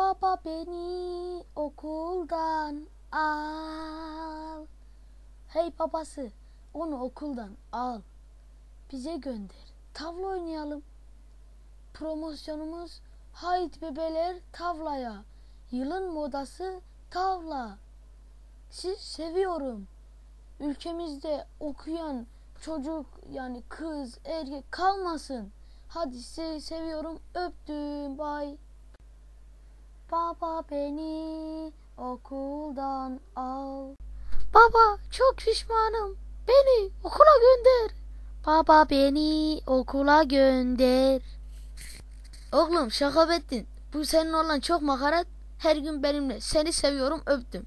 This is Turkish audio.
Baba beni okuldan al. Hey babası onu okuldan al. Bize gönder. Tavla oynayalım. Promosyonumuz Haydi bebeler tavlaya. Yılın modası tavla. Siz seviyorum. Ülkemizde okuyan çocuk yani kız erkek kalmasın. Hadi sizi seviyorum öptüm bay. Baba beni okuldan al. Baba çok pişmanım. Beni okula gönder. Baba beni okula gönder. Oğlum şaka ettin. Bu senin olan çok makarat. Her gün benimle seni seviyorum öptüm.